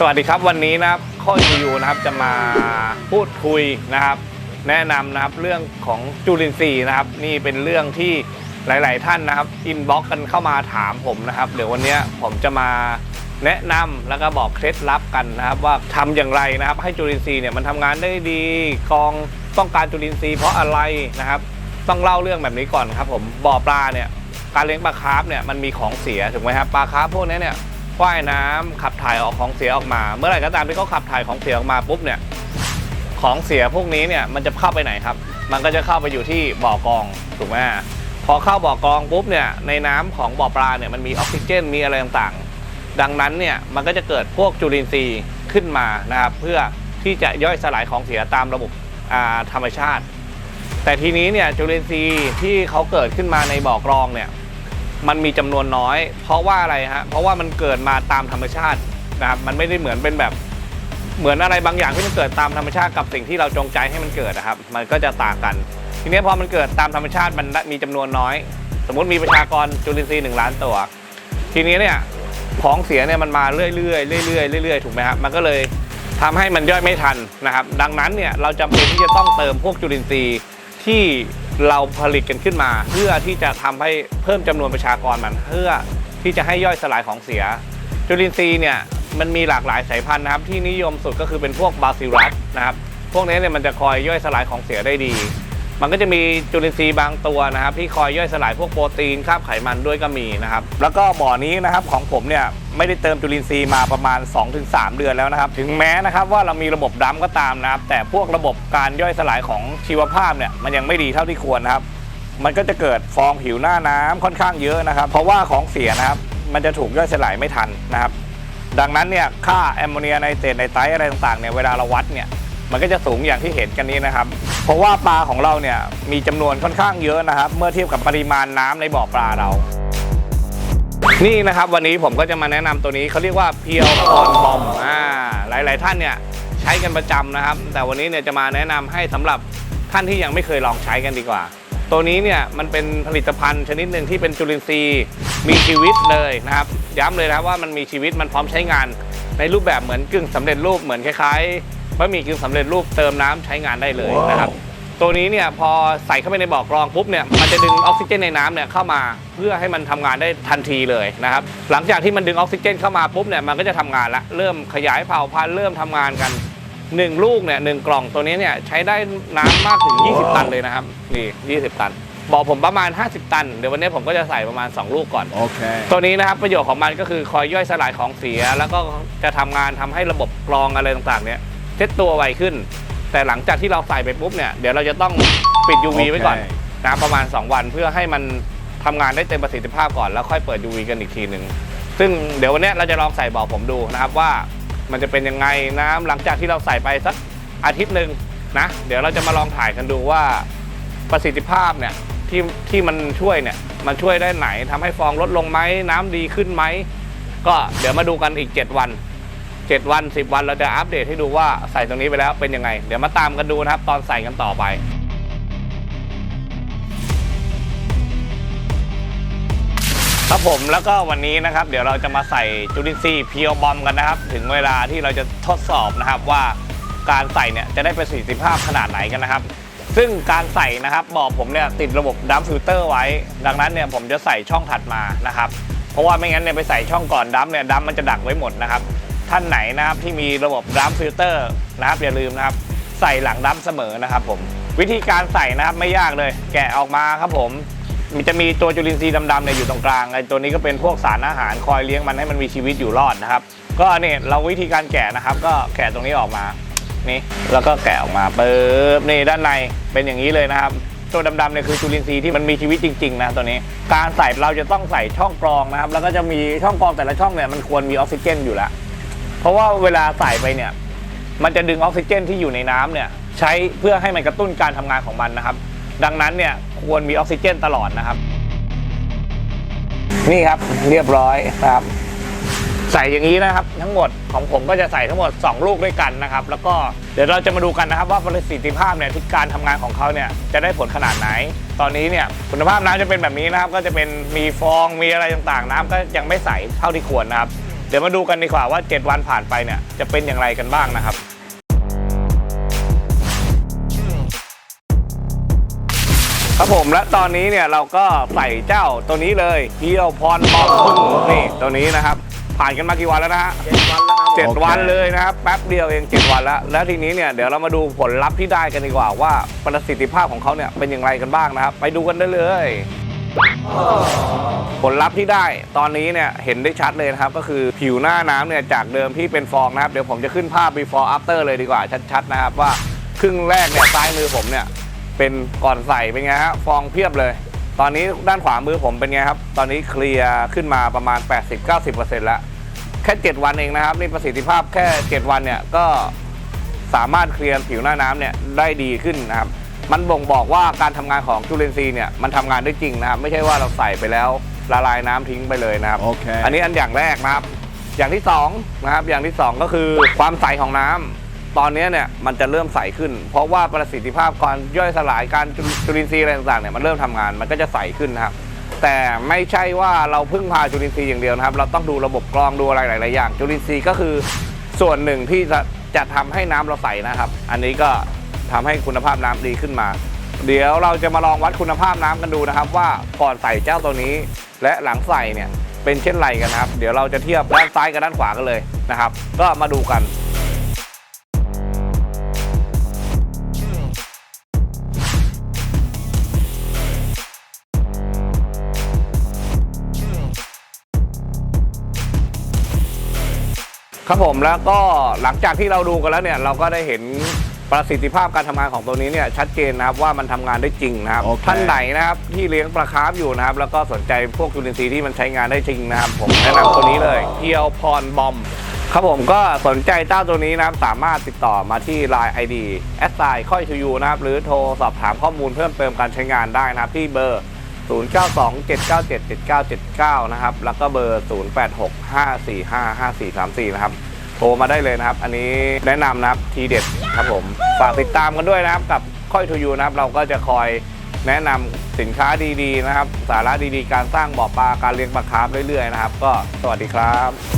สวัสดีครับวันนี้นะครับข้อยูนะครับจะมาพูดคุยนะครับ แนะนำนะครับเรื่องของจุลินทรีย์นะครับ นี่เป็นเรื่องที่หลาย ๆ ท่านนะครับอินบ็อกกันเข้ามาถามผมนะครับ เดี๋ยววันนี้ผมจะมาแนะนำแล้วก็บอกเคล็ดลับกันนะครับ ว่าทำอย่างไรนะครับ ให้จุลินทรีย์เนี่ยมันทำงานได้ดีกองต้องการจุลินทรีย์เพราะอะไรนะครับ ต้องเล่าเรื่องแบบนี้ก่อนครับผมบ่อปลาเนี่ยการเลี้ยงปลาคาร์ฟเนี่ยมันมีของเสียถูกไหมครับปลาคาร์ฟพวกนี้เนี่ย ว่ายน้ำขับถ่ายออกของเสียออกมา เมื่อไหร่ก็ตามที่เขาขับถ่ายของเสียออกมาปุ๊บเนี่ยของเสียพวกนี้เนี่ยมันจะเข้าไปไหนครับ มันก็จะเข้าไปอยู่ที่บ่อกองถูกไหมพอเข้าบ่อกองปุ๊บเนี่ยในน้ำของบ่อปลาเนี่ยมันมีออกซิเจนมีอะไรต่างๆ ดังนั้นเนี่ยมันก็จะเกิดพวกจุลินทรีย์ขึ้นมานะครับเพื่อที่จะย่อยสลายของเสียตามระบบธรรมชาติ แต่ทีนี้เนี่ยจุลินทรีย์ที่เขาเกิดขึ้นมาในบ่อกรองเนี่ย มันมีจำนวนน้อย เพราะว่าอะไรฮะเพราะว่ามันเกิดมาตามธรรมชาตินะครับมันไม่ได้เหมือนเป็นแบบเหมือนอะไรบางอย่างที่มันเกิดตามธรรมชาติกับสิ่งที่เราจงใจให้มันเกิดนะครับ มันก็จะต่างกัน ทีนี้พอมันเกิดตามธรรมชาติมันมีจำนวนน้อย สมมุติมีประชากรจุลินทรีย์หนึ่งล้านตัว ทีนี้เนี่ยของเสียเนี่ยมันมาเรื่อยๆเรื่อยๆเรื่อยๆถูกไหมครับมันก็เลยทำให้มันย่อยไม่ทันนะครับ ดังนั้นเนี่ยเราจำเป็นที่จะต้องเติมพวกจุลินทรีย์ที่ เราผลิตกันขึ้นมา เพื่อที่จะทำให้เพิ่มจำนวนประชากรมัน เพื่อที่จะให้ย่อยสลายของเสีย จุลินทรีย์เนี่ยมันมีหลากหลายสายพันธุ์นะครับ ที่นิยมสุดก็คือเป็นพวกบาซิลัสนะครับ พวกนี้เนี่ยมันจะคอยย่อยสลายของเสียได้ดี มันก็จะมีจุลินทรีย์บางตัวนะครับที่คอยย่อยสลายพวกโปรตีนคราบไขมันด้วยก็มีนะครับแล้วก็บ่อนี้นะครับของผมเนี่ยไม่ได้เติมจุลินทรีย์มาประมาณ 2-3 เดือนแล้วนะครับ ถึงแม้นะครับว่าเรามีระบบดำก็ตามนะครับ แต่พวกระบบการย่อยสลายของชีวภาพเนี่ยมันยังไม่ดีเท่าที่ควรนะครับ มันก็จะเกิดฟองผิวหน้าน้ำค่อนข้างเยอะนะครับ เพราะว่าของเสียนะครับมันจะถูกย่อยสลายไม่ทันนะครับ ดังนั้นเนี่ยค่าแอมโมเนียไนเตรตไนไตรอะไรต่างๆเนี่ยเวลาเราวัดเนี่ย มันก็จะสูงอย่างที่เห็นกันนี้นะครับ เพราะว่าปลาของเราเนี่ยมีจำนวนค่อนข้างเยอะนะครับ เมื่อเทียบกับปริมาณน้ำในบ่อปลาเรา นี่นะครับวันนี้ผมก็จะมาแนะนำตัวนี้เขาเรียกว่าเพียวคอนบอมอ่าหลาย ๆ ท่านเนี่ยใช้กันประจำนะครับ แต่วันนี้เนี่ยจะมาแนะนำให้สำหรับท่านที่ยังไม่เคยลองใช้กันดีกว่า ตัวนี้เนี่ยมันเป็นผลิตภัณฑ์ชนิดหนึ่งที่เป็นจุลินทรีย์มีชีวิตเลยนะครับ ย้ำเลยนะครับว่ามันมีชีวิตมันพร้อมใช้งาน ในรูปแบบเหมือนกึ่งสำเร็จรูปเหมือนคล้ายๆ บะหมี่กึ่งสำเร็จรูปเติมน้ำใช้งานได้เลยนะครับ ตัวนี้เนี่ยพอใส่เข้าไปในบ่อกรองปุ๊บเนี่ยมันจะดึงออกซิเจนในน้ำเนี่ยเข้ามาเพื่อให้มันทำงานได้ทันทีเลยนะครับ หลังจากที่มันดึงออกซิเจนเข้ามาปุ๊บเนี่ยมันก็จะทำงานละเริ่มขยายเผ่าพันธุ์เริ่มทำงานกันหนึ่งลูกเนี่ยหนึ่งกล่องตัวนี้เนี่ยใช้ได้น้ำมากถึง 20 ตันเลยนะครับนี่20 ตัน บอกผมประมาณ 50 ตัน เดี๋ยววันนี้ผมก็จะใส่ประมาณ 2 ลูกก่อน Okay. ตัวนี้นะครับประโยชน์ของมันก็คือคอยย่อยสลายของเสีย แล้วก็จะทำงานทำให้ระบบกรองอะไรต่างๆเนี่ย เซตตัวไวขึ้น แต่หลังจากที่เราใส่ไปปุ๊บเนี่ยเดี๋ยวเราจะต้องปิด UV ไว้ก่อนโอเคนะประมาณ 2 วันเพื่อให้มันทำงานได้เต็มประสิทธิภาพก่อนแล้วค่อยเปิด UV กันอีกทีหนึ่งซึ่งเดี๋ยววันเนี้ยเราจะลองใส่บอกผมดูนะครับว่ามันจะเป็นยังไงน้ำหลังจากที่เราใส่ไปสักอาทิตย์หนึ่งนะเดี๋ยวเราจะมาลองถ่ายกันดูว่าประสิทธิภาพเนี่ยที่ที่มันช่วยเนี่ยมันช่วยได้ไหนทำให้ฟองลดลงไหมน้ำดีขึ้นไหมก็เดี๋ยวมาดูกันอีก 7 วัน 7 วัน 10 วันเราจะอัปเดตให้ดูว่าใส่ตรงนี้ไปแล้วเป็นยังไง เดี๋ยวมาตามกันดูนะครับ ตอนใส่กันต่อไปครับผมแล้วก็วันนี้นะครับ เดี๋ยวเราจะมาใส่จุลินทรีย์เพียวบอมกันนะครับ ถึงเวลาที่เราจะทดสอบนะครับว่าการใส่เนี่ยจะได้ประสิทธิภาพขนาดไหนกันนะครับ ซึ่งการใส่นะครับบอกผมเนี่ยติดระบบดัมฟิลเตอร์ไว้ ดังนั้นเนี่ยผมจะใส่ช่องถัดมานะครับ เพราะว่าไม่งั้นเนี่ยไปใส่ช่องก่อนดัมเนี่ยดัมมันจะดักไว้หมดนะครับ ท่านไหนนะครับที่มีระบบดัมฟิลเตอร์นะครับอย่าลืมนะครับ ใส่หลังดัมเสมอนะครับผมวิธีการใส่นะครับไม่ยากเลย แกะออกมาครับผมมันจะมีตัวจุลินทรีย์ดำๆเนี่ยอยู่ตรงกลางไอ้ตัวนี้ก็เป็นพวกสารอาหารคอยเลี้ยงมันให้มันมีชีวิตอยู่รอดนะครับ ก็เนี่ยเราวิธีการแกะนะครับ ก็แกะตรงนี้ออกมานี่แล้วก็แกะออกมาปึ๊บนี่ด้านในเป็นอย่างนี้เลยนะครับ ตัวดำๆเนี่ยคือจุลินทรีย์ที่มันมีชีวิตจริงๆนะตัวนี้ การใส่เราจะต้องใส่ช่องกรองนะครับ แล้วก็จะมีช่องกรองแต่ละช่องเนี่ยมันควรมีออกซิเจนอยู่แล้ว ราะว่าเวลาใส่ไปเนี่ย มันจะดึงออกซิเจนที่อยู่ในน้ำเนี่ย ใช้เพื่อให้มันกระตุ้นการทำงานของมันนะครับ ดังนั้นเนี่ยควรมีออกซิเจนตลอดนะครับ นี่ครับเรียบร้อยนะครับ ใส่อย่างนี้นะครับ ทั้งหมดของผมก็จะใส่ทั้งหมด 2 ลูกด้วยกันนะครับ แล้วก็เดี๋ยวเราจะมาดูกันนะครับว่าประสิทธิภาพเนี่ยที่การทำงานของเขาเนี่ยจะได้ผลขนาดไหน ตอนนี้เนี่ยคุณภาพน้ำจะเป็นแบบนี้นะครับ ก็จะเป็นมีฟองมีอะไรต่างๆ น้ำก็ยังไม่ใสเท่าที่ควรนะครับ เดี๋ยวมาดูกันดีกว่าว่า 7 วันผ่านไปเนี่ยจะเป็นอย่างไรกันบ้างนะครับครับผมและตอนนี้เนี่ยเราก็ใส่เจ้าตัวนี้เลยเพียวพรบอมนี่ตัวนี้นะครับ ผ่านกันมากี่วันแล้วนะฮะเจ็ดวันแล้วครับเจ็ดโอเควันเลยนะครับแป๊บเดียวเองเจ็ดวันแล้ว แล้วทีนี้เนี่ยเดี๋ยวเรามาดูผลลัพธ์ที่ได้กันดีกว่าว่าประสิทธิภาพของเขาเนี่ยเป็นอย่างไรกันบ้างนะครับ ไปดูกันได้เลย ผลลัพธ์ที่ได้ตอนนี้เนี่ยเห็นได้ชัดเลยนะครับ ก็คือผิวหน้าน้ำเนี่ยจากเดิมที่เป็นฟองนะครับ เดี๋ยวผมจะขึ้นภาพ before after เลยดีกว่าชัดๆนะครับว่าครึ่งแรกเนี่ยซ้ายมือผมเนี่ยเป็นก่อนใส่เป็นไงฮะฟองเพียบเลย ตอนนี้ด้านขวามือผมเป็นไงครับ ตอนนี้เคลียร์ขึ้นมาประมาณ 80-90%แล้วแค่ 7 วันเองนะครับนี่ประสิทธิภาพแค่ 7 วันเนี่ยก็สามารถเคลียร์ผิวหน้าน้ำเนี่ยได้ดีขึ้นนะครับ มันบ่งบอกว่าการทำงานของจุลินทรีย์เนี่ยมันทำงานได้จริงนะครับ ไม่ใช่ว่าเราใส่ไปแล้วละลายน้ำทิ้งไปเลยนะครับโอเคอันนี้อันอย่างแรกนะครับ อย่างที่สองนะครับอย่างที่สองก็คือความใสของน้ำตอนนี้เนี่ยมันจะเริ่มใสขึ้น เพราะว่าประสิทธิภาพการย่อยสลายการจุจุลินทรีย์อะไรต่างๆเนี่ยมันเริ่มทำงานมันก็จะใสขึ้นนะครับแต่ไม่ใช่ว่าเราพึ่งพาจุลินทรีย์อย่างเดียวนะครับ เราต้องดูระบบกรองดูอะไรหลายๆอย่าง จุลินทรีย์ก็คือส่วนหนึ่งที่จะจะทำให้น้ำเราใสนะครับ อันนี้ก็ ทำให้คุณภาพน้ำดีขึ้นมา เดี๋ยวเราจะมาลองวัดคุณภาพน้ำกันดูนะครับ ว่าก่อนใส่เจ้าตัวนี้ และหลังใส่เนี่ยเป็นเช่นไรกันนะครับ เดี๋ยวเราจะเทียบด้านซ้ายกับด้านขวากันเลยนะครับ ก็มาดูกัน ครับผมแล้วก็หลังจากที่เราดูกันแล้วเนี่ย เราก็ได้เห็น ประสิทธิภาพการทำงานของตัวนี้เนี่ยชัดเจนนะครับว่ามันทำงานได้จริงนะครับโอเค ท่านไหนนะครับที่เลี้ยงปลาคาร์ฟอยู่นะครับแล้วก็สนใจพวกจุลินทรีย์ที่มันใช้งานได้จริงนะครับผมแนะนำตัวนี้เลยเพียวพรบอม ครับผมก็สนใจเจ้าตัวนี้นะครับสามารถติดต่อมาที่ Line ID แอดไซค่อยทูยูนะครับหรือโทรสอบถามข้อมูลเพิ่มเติมการใช้งานได้นะครับที่เบอร์ 0927977979 นะครับ แล้วก็เบอร์ 0865455434 นะครับ โทรมาได้เลยนะครับ อันนี้แนะนำนะครับทีเด็ด ครับผมฝากติดตามกันด้วยนะครับกับค่อยทูยูนะครับ เราก็จะคอยแนะนำสินค้าดีๆนะครับ สาระดีๆ การสร้างบ่อปลาการเลี้ยงปลาคาร์ฟเรื่อยๆนะครับ ก็สวัสดีครับ